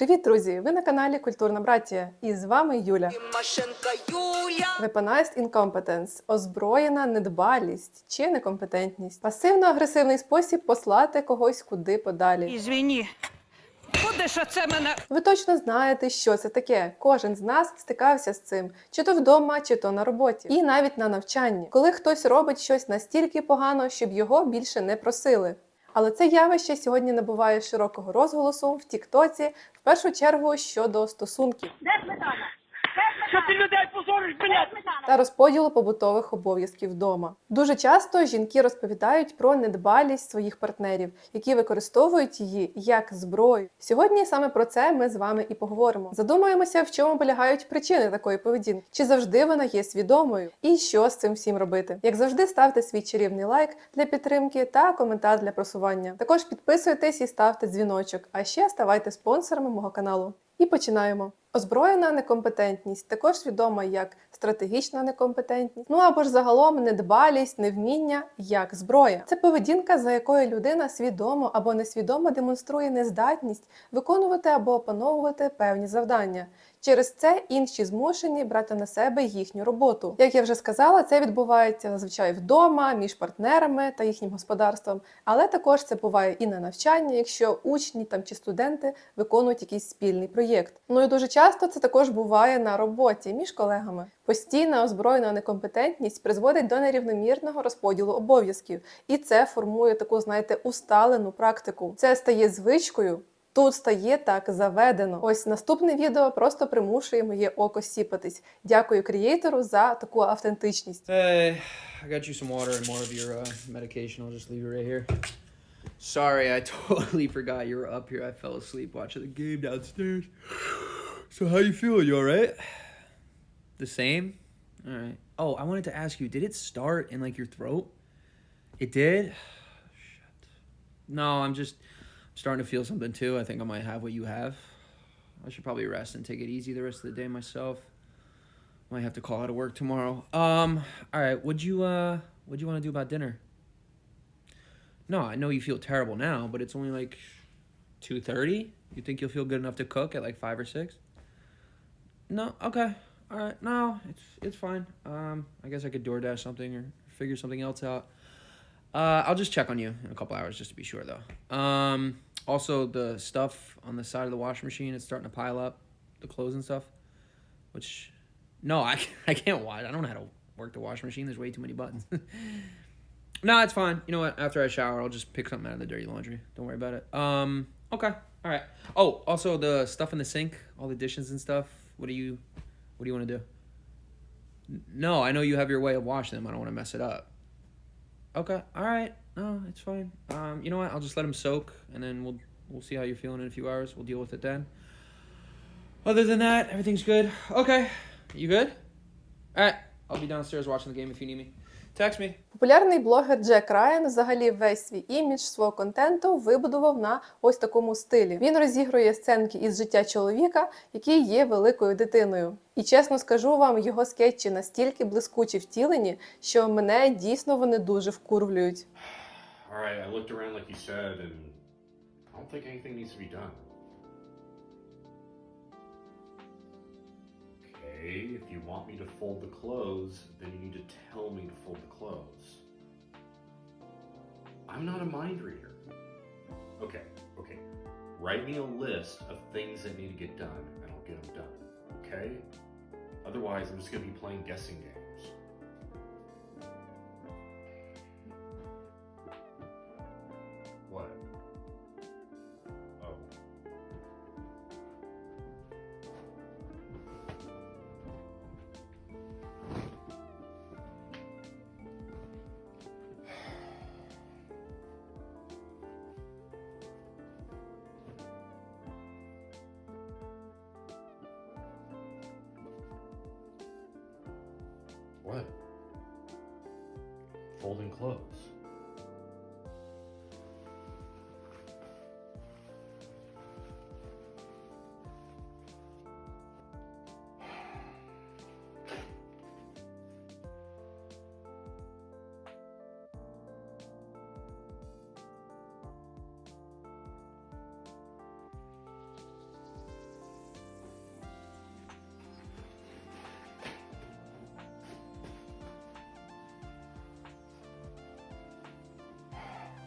Привіт, друзі! Ви на каналі Культурна Братія і з вами Юля. Машенка Юля. Weaponized incompetence – озброєна недбалість чи некомпетентність, пасивно-агресивний спосіб послати когось куди подалі. Ізвіні, ж оце мене? Ви точно знаєте, що це таке. Кожен з нас стикався з цим, чи то вдома, чи то на роботі, і навіть на навчанні, коли хтось робить щось настільки погано, щоб його більше не просили. Але це явище сьогодні набуває широкого розголосу в Тіктоці, в першу чергу щодо стосунків. Що ти людей позориш, блядь? та розподілу побутових обов'язків вдома. Дуже часто жінки розповідають про недбалість своїх партнерів, які використовують її як зброю. Сьогодні саме про це ми з вами і поговоримо. Задумаємося, в чому полягають причини такої поведінки, чи завжди вона є свідомою, і що з цим всім робити. Як завжди, ставте свій чарівний лайк для підтримки та коментар для просування. Також підписуйтесь і ставте дзвіночок, а ще ставайте спонсорами мого каналу. І починаємо. Озброєна некомпетентність також відома як стратегічна некомпетентність, ну або ж загалом недбалість, невміння як зброя. Це поведінка, за якою людина свідомо або несвідомо демонструє нездатність виконувати або опановувати певні завдання. Через це інші змушені брати на себе їхню роботу. Як я вже сказала, це відбувається зазвичай вдома, між партнерами та їхнім господарством, але також це буває і на навчанні, якщо учні там чи студенти виконують якийсь спільний проєкт. Ну і дуже часто це також буває на роботі між колегами. Постійна озброєна некомпетентність призводить до нерівномірного розподілу обов'язків, і це формує таку, знаєте, усталену практику. Це стає звичкою. Тут стає так заведено. Ось наступне відео просто примушує моє око сіпатись. Дякую креатору за таку автентичність. Hey, I got you some water and more of your uh, medication. I'll just leave it right here. Sorry, I totally forgot you were up here. I fell asleep watching the game downstairs. So how you feeling? You all right? The same. All right. Oh, I wanted to ask you. Did it start in like your throat? It did. Shit. No, I'm just starting to feel something too. I think I might have what you have. I should probably rest and take it easy the rest of the day myself. Might have to call out of work tomorrow. Um, all right. What'd you uh, what'd you want to do about dinner? No, I know you feel terrible now, but it's only like two thirty. You think you'll feel good enough to cook at like five or six? No. Okay. All right. No, it's it's fine. Um, I guess I could DoorDash something or figure something else out. Uh, I'll just check on you in a couple hours just to be sure, though. Um, also the stuff on the side of the washing machine is starting to pile up, the clothes and stuff. Which, no, I I can't watch. I don't know how to work the washing machine. There's way too many buttons. no, it's fine. You know what? After I shower, I'll just pick something out of the dirty laundry. Don't worry about it. Um, okay. All right. Oh, also the stuff in the sink, all the dishes and stuff. What do you, what do you want to do? No, I know you have your way of washing them. I don't want to mess it up. Okay. All right. No, it's fine. Um, you know what? I'll just let him soak, and then we'll we'll see how you're feeling in a few hours. We'll deal with it then. Other than that, everything's good. Okay. You good? All right. I'll be downstairs watching the game if you need me. Text me. Популярний блогер Джек Райан взагалі весь свій імідж свого контенту вибудував на ось такому стилі. Він розігрує сценки із життя чоловіка, який є великою дитиною. І чесно скажу вам, його скетчі настільки блискучі втілені, що мене дійсно вони дуже вкурвлюють. All right, I looked around like you said, and I don't think anything needs to be done. Okay, if you want me to fold the clothes, then you need to tell me to fold the clothes. I'm not a mind reader. Okay, okay. Write me a list of things that need to get done, and I'll get them done. Okay? Otherwise, I'm just gonna be playing guessing games. What? Folding clothes.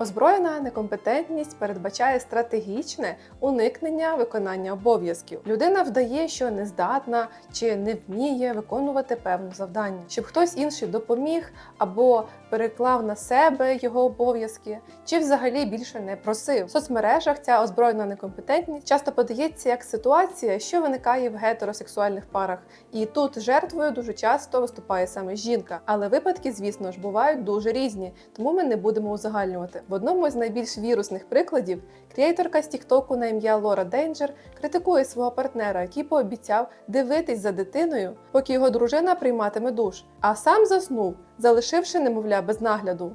Озброєна некомпетентність передбачає стратегічне уникнення виконання обов'язків. Людина вдає, що не здатна чи не вміє виконувати певне завдання, щоб хтось інший допоміг або переклав на себе його обов'язки, чи взагалі більше не просив. В соцмережах ця озброєна некомпетентність часто подається як ситуація, що виникає в гетеросексуальних парах, і тут жертвою дуже часто виступає саме жінка. Але випадки, звісно ж, бувають дуже різні, тому ми не будемо узагальнювати. В одному з найбільш вірусних прикладів креаторка з Тіктоку на ім'я Лора Дейнджер критикує свого партнера, який пообіцяв дивитись за дитиною, поки його дружина прийматиме душ, а сам заснув, залишивши немовля без нагляду.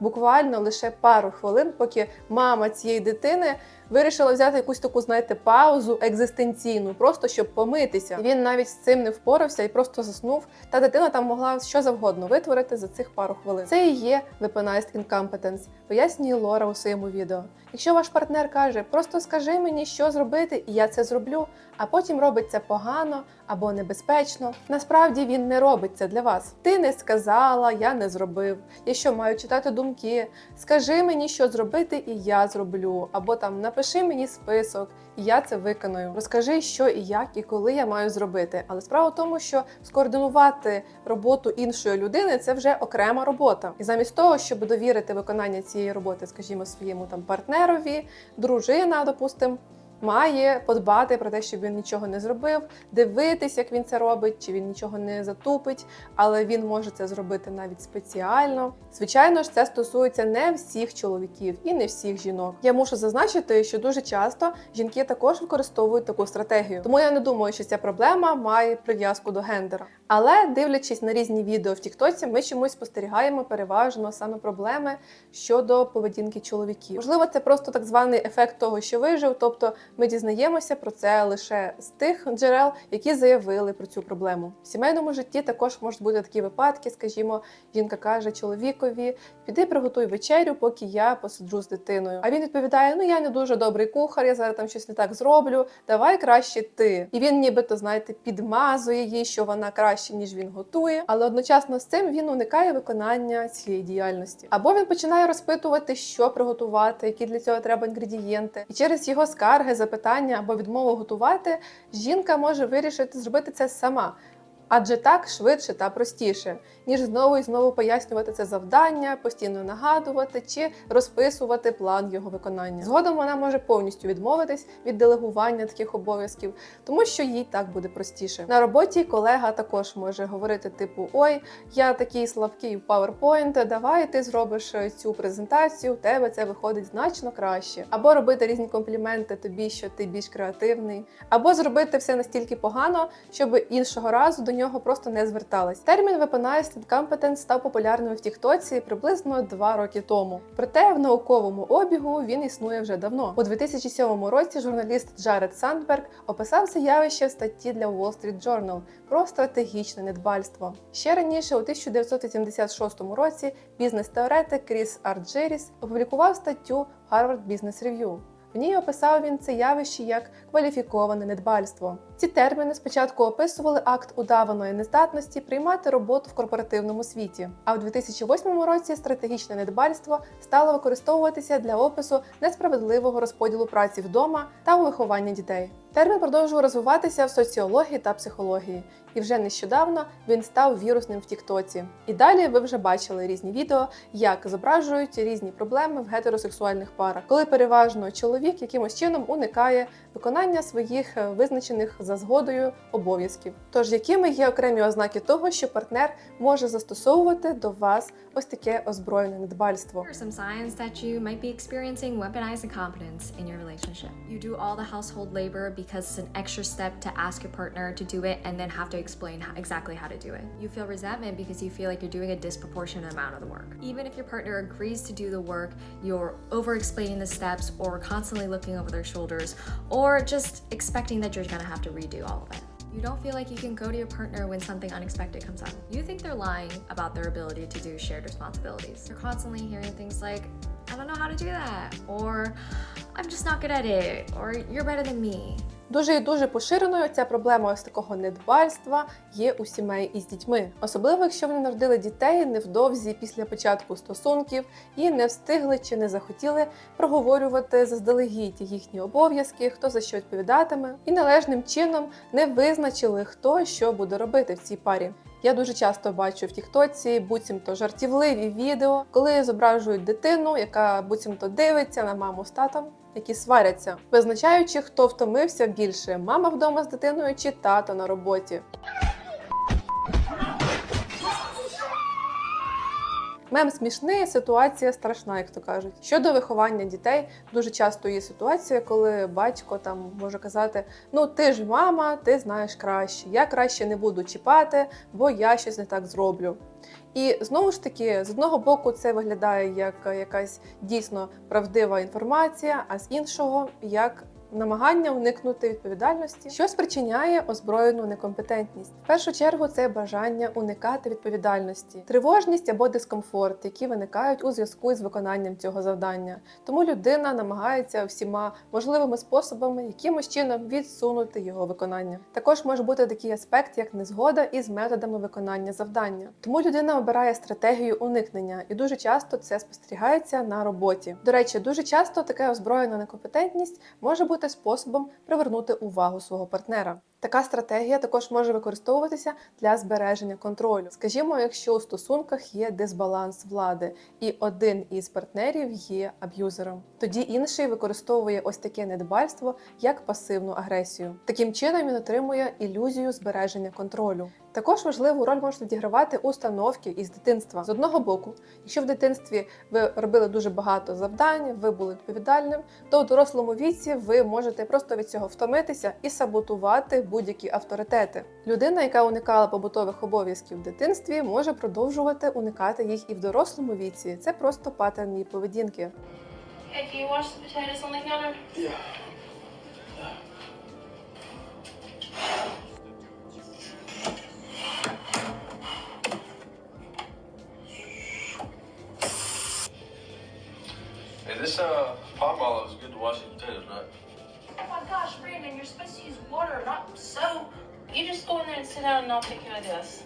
Буквально лише пару хвилин, поки мама цієї дитини вирішила взяти якусь таку, знаєте, паузу екзистенційну, просто щоб помитися. Він навіть з цим не впорався і просто заснув. Та дитина там могла що завгодно витворити за цих пару хвилин. Це і є weaponized incompetence, пояснює Лора у своєму відео. Якщо ваш партнер каже, просто скажи мені, що зробити, і я це зроблю, а потім робить це погано або небезпечно. Насправді він не робить це для вас. Ти не сказала, я не зробив. Я що маю читати думки? Скажи мені, що зробити, і я зроблю. Або там напиши мені список, і я це виконую. Розкажи, що і як, і коли я маю зробити. Але справа в тому, що скоординувати роботу іншої людини це вже окрема робота. І замість того, щоб довірити виконання цієї роботи, скажімо, своєму там партнерові, дружина, допустимо, має подбати про те, щоб він нічого не зробив, дивитись, як він це робить, чи він нічого не затупить, але він може це зробити навіть спеціально. Звичайно ж, це стосується не всіх чоловіків і не всіх жінок. Я мушу зазначити, що дуже часто жінки також використовують таку стратегію. Тому я не думаю, що ця проблема має прив'язку до гендера. Але дивлячись на різні відео в Тіктоці, ми чомусь спостерігаємо переважно саме проблеми щодо поведінки чоловіків. Можливо, це просто так званий ефект того, що вижив, тобто ми дізнаємося про це лише з тих джерел, які заявили про цю проблему. В сімейному житті також можуть бути такі випадки. Скажімо, жінка каже чоловікові: піди приготуй вечерю, поки я посиджу з дитиною. А він відповідає: Ну я не дуже добрий кухар, я зараз там щось не так зроблю. Давай краще ти. І він, нібито, знаєте, підмазує їй, що вона краще ніж він готує, але одночасно з цим він уникає виконання цієї діяльності. Або він починає розпитувати, що приготувати, які для цього треба інгредієнти. І через його скарги, запитання або відмову готувати, жінка може вирішити зробити це сама. Адже так швидше та простіше, ніж знову і знову пояснювати це завдання, постійно нагадувати чи розписувати план його виконання. Згодом вона може повністю відмовитись від делегування таких обов'язків, тому що їй так буде простіше. На роботі колега також може говорити: типу: Ой, я такий слабкий в PowerPoint, давай ти зробиш цю презентацію, у тебе це виходить значно краще. Або робити різні компліменти тобі, що ти більш креативний, або зробити все настільки погано, щоб іншого разу до нього просто не звертались. Термін Weaponized Incompetence став популярним в Тіктоці приблизно два роки тому. Проте в науковому обігу він існує вже давно. У 2007 році журналіст Джаред Сандберг описав це явище в статті для Wall Street Journal про стратегічне недбальство. Ще раніше, у 1986 році, бізнес-теоретик Кріс Арджеріс опублікував статтю Harvard Business Review. В ній описав він це явище як кваліфіковане недбальство. Ці терміни спочатку описували акт удаваної нездатності приймати роботу в корпоративному світі. А в 2008 році стратегічне недбальство стало використовуватися для опису несправедливого розподілу праці вдома та у вихованні дітей. Термін продовжував розвиватися в соціології та психології, і вже нещодавно він став вірусним в Тіктоці. І далі ви вже бачили різні відео, як зображують різні проблеми в гетеросексуальних парах, коли переважно чоловік якимось чином уникає виконання своїх е, визначених за згодою обов'язків. Тож, якими є окремі ознаки того, що партнер може застосовувати до вас ось таке озброєне недбальство? You do all the household labor because it's an extra step to ask your partner to do it and then have to explain how, exactly how to do it. You feel resentment because you feel like you're doing a disproportionate amount of the work. Even if your partner agrees to do the work, you're over explaining the steps or constantly looking over their shoulders or just expecting that you're gonna have to redo all of it. You don't feel like you can go to your partner when something unexpected comes up. You think they're lying about their ability to do shared responsibilities. You're constantly hearing things like, I don't know how to do that, or I'm just not good at it, or you're better than me. Дуже і дуже поширеною ця проблема ось такого недбальства є у сімей із дітьми, особливо якщо вони народили дітей невдовзі після початку стосунків і не встигли чи не захотіли проговорювати заздалегідь їхні обов'язки, хто за що відповідатиме, і належним чином не визначили, хто що буде робити в цій парі. Я дуже часто бачу в Тіктоці буцімто жартівливі відео, коли зображують дитину, яка буцімто дивиться на маму з татом, які сваряться, визначаючи, хто втомився більше: мама вдома з дитиною чи тато на роботі. Мем смішний, ситуація страшна, як то кажуть. Щодо виховання дітей, дуже часто є ситуація, коли батько там може казати: Ну, ти ж мама, ти знаєш краще. Я краще не буду чіпати, бо я щось не так зроблю. І знову ж таки, з одного боку, це виглядає як якась дійсно правдива інформація, а з іншого як намагання уникнути відповідальності, що спричиняє озброєну некомпетентність. В першу чергу це бажання уникати відповідальності, тривожність або дискомфорт, які виникають у зв'язку з виконанням цього завдання. Тому людина намагається всіма можливими способами якимось чином відсунути його виконання. Також може бути такий аспект, як незгода із методами виконання завдання. Тому людина обирає стратегію уникнення, і дуже часто це спостерігається на роботі. До речі, дуже часто така озброєна некомпетентність може бути способом привернути увагу свого партнера. Така стратегія також може використовуватися для збереження контролю. Скажімо, якщо у стосунках є дисбаланс влади, і один із партнерів є аб'юзером, тоді інший використовує ось таке недбальство як пасивну агресію. Таким чином він отримує ілюзію збереження контролю. Також важливу роль можуть відігравати установки із дитинства. З одного боку, якщо в дитинстві ви робили дуже багато завдань, ви були відповідальним, то у дорослому віці ви можете просто від цього втомитися і саботувати будь-які авторитети. Людина, яка уникала побутових обов'язків в дитинстві, може продовжувати уникати їх і в дорослому віці. Це просто паттерн її поведінки. Hey, this uh palm olive sit down and I'll take care of this.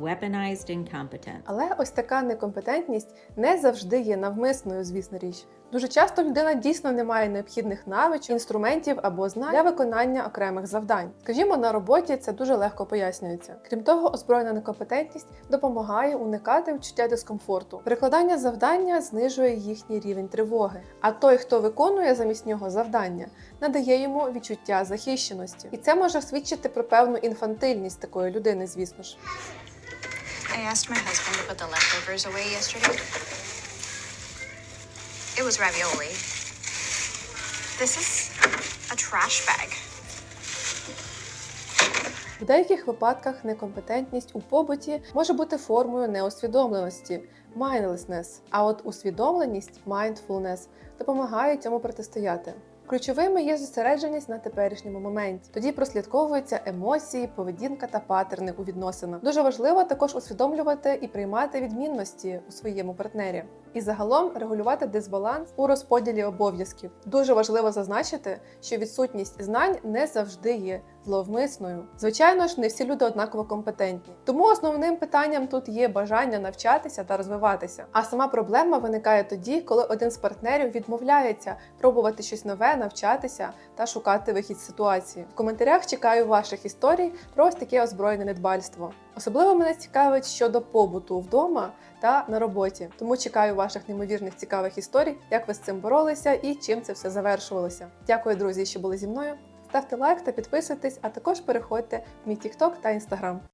Weaponized incompetence. Але ось така некомпетентність не завжди є навмисною, звісно річ. Дуже часто людина дійсно не має необхідних навичок, інструментів або знань для виконання окремих завдань. Скажімо, на роботі це дуже легко пояснюється. Крім того, озброєна некомпетентність допомагає уникати відчуття дискомфорту. Перекладання завдання знижує їхній рівень тривоги. А той, хто виконує замість нього завдання, надає йому відчуття захищеності. І це може свідчити про певну інфантильність такої людини, звісно ж. I asked my husband to put the leftovers away yesterday. It was ravioli. This is a trash bag. В деяких випадках некомпетентність у побуті може бути формою неусвідомленості mindlessness, а от усвідомленість mindfulness допомагає цьому протистояти. Ключовими є зосередженість на теперішньому моменті. Тоді прослідковуються емоції, поведінка та патерни у відносинах. Дуже важливо також усвідомлювати і приймати відмінності у своєму партнері. І загалом регулювати дисбаланс у розподілі обов'язків. Дуже важливо зазначити, що відсутність знань не завжди є зловмисною. Звичайно ж, не всі люди однаково компетентні. Тому основним питанням тут є бажання навчатися та розвиватися. А сама проблема виникає тоді, коли один з партнерів відмовляється пробувати щось нове, навчатися та шукати вихід з ситуації. В коментарях чекаю ваших історій про ось таке озброєне недбальство. Особливо мене цікавить щодо побуту вдома та на роботі. Тому чекаю ваших неймовірних цікавих історій, як ви з цим боролися і чим це все завершувалося. Дякую, друзі, що були зі мною. Ставте лайк та підписуйтесь, а також переходьте в мій TikTok та Instagram.